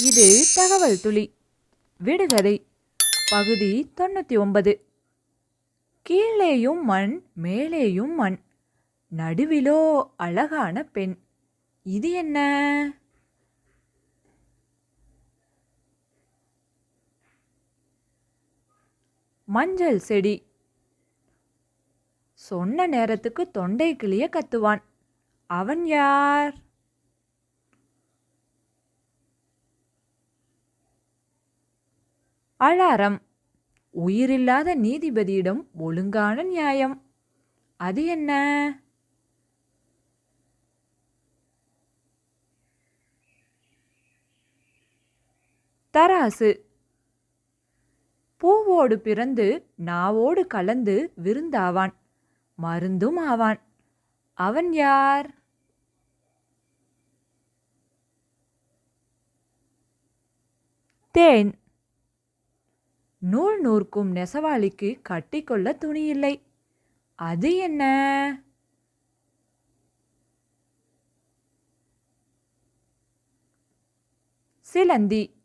இது தகவல் துளி. விடுகதை. பகுதி தொண்ணூற்றி ஒன்பது. கீழேயும் மண் மேலேயும் மண். நடுவிலோ அழகான பெண். இது என்ன? மஞ்சள் செடி. சொன்ன நேரத்துக்கு தொண்டை கிளிய கத்துவான். அவன் யார்? அலாரம். உயிரில்லாத நீதிபதியிடம் ஒழுங்கான நியாயம். அது என்ன? தராசு. பூவோடு பிறந்து நாவோடு கலந்து விருந்தாவான். மருந்தும் ஆவான். அவன் யார்? தேன். நூல் நூற்கும் நெசவாளிக்கு கட்டிக்கொள்ள துணியில்லை. அது என்ன? சிலந்தி.